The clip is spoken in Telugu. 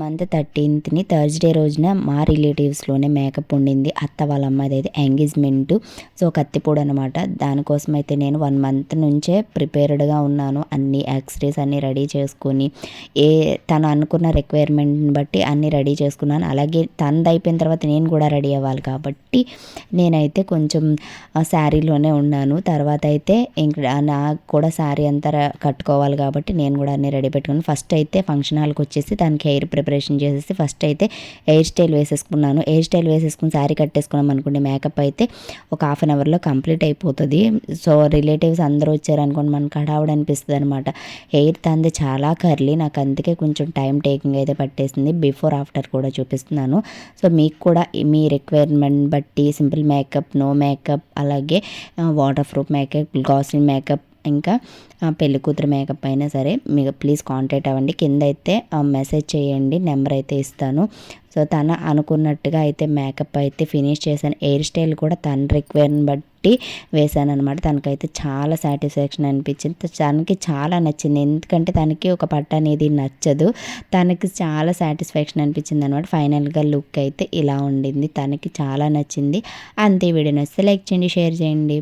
మంత్ థర్టీన్త్ని థర్స్డే రోజున మా రిలేటివ్స్లోనే మేకప్ ఉండింది. అత్త వాళ్ళ అమ్మాయిది అయితే ఎంగేజ్మెంట్. సో కత్తిపూడి అనమాట దానికోసం అయితే నేను వన్ మంత్ నుంచే ప్రిపేర్డ్గా ఉన్నాను. అన్ని యాక్సరీస్ అన్నీ రెడీ చేసుకొని ఏ తను అనుకున్న రిక్వైర్మెంట్ని బట్టి అన్నీ రెడీ చేసుకున్నాను. అలాగే తనది అయిపోయిన తర్వాత నేను కూడా రెడీ అవ్వాలి కాబట్టి నేనైతే కొంచెం శారీలోనే ఉన్నాను. తర్వాత అయితే ఇంక నాకు కూడా శారీ అంతా కట్టుకోవాలి కాబట్టి నేను కూడా అన్నీ రెడీ పెట్టుకున్నాను. ఫస్ట్ అయితే ఫంక్షన్ హాల్కి వచ్చేసి దానికి హెయిర్ ప్రిపరేషన్ చేసేసి ఫస్ట్ అయితే హెయిర్ స్టైల్ వేసేసుకున్నాను. హెయిర్ స్టైల్ వేసేసుకుని శారీ కట్టేసుకున్నాం అనుకోండి మేకప్ అయితే ఒక హాఫ్ అన్ అవర్లో కంప్లీట్ అయిపోతుంది. సో రిలేటివ్స్ అందరూ వచ్చారనుకోండి మనకు హడావుడు అనిపిస్తుంది అనమాట హెయిర్ తంది చాలా కర్లీ నాకు అందుకే కొంచెం టైం టేకింగ్ అయితే పట్టేసింది. బిఫోర్ ఆఫ్టర్ కూడా చూపిస్తున్నాను. సో మీకు కూడా మీ రిక్వైర్మెంట్ బట్టి సింపుల్ మేకప్ నో మేకప్ అలాగే waterproof makeup glass skin makeup ఇంకా పెళ్ళి కూతురు మేకప్ అయినా సరే మీకు ప్లీజ్ కాంటాక్ట్ అవ్వండి. కింద అయితే మెసేజ్ చేయండి. నెంబర్ అయితే ఇస్తాను. సో తన అనుకున్నట్టుగా అయితే మేకప్ అయితే ఫినిష్ చేశాను. హెయిర్ స్టైల్ కూడా తన రిక్వైర్ని బట్టి వేశాను అనమాట తనకైతే చాలా సాటిస్ఫాక్షన్ అనిపించింది. తనకి చాలా నచ్చింది. ఎందుకంటే తనకి ఒక పట్ట అనేది నచ్చదు. తనకి చాలా సాటిస్ఫాక్షన్ అనిపించింది అనమాట ఫైనల్గా లుక్ అయితే ఇలా ఉండింది. తనకి చాలా నచ్చింది. అంతే వీడియో నచ్చితే లైక్ చేయండి షేర్ చేయండి.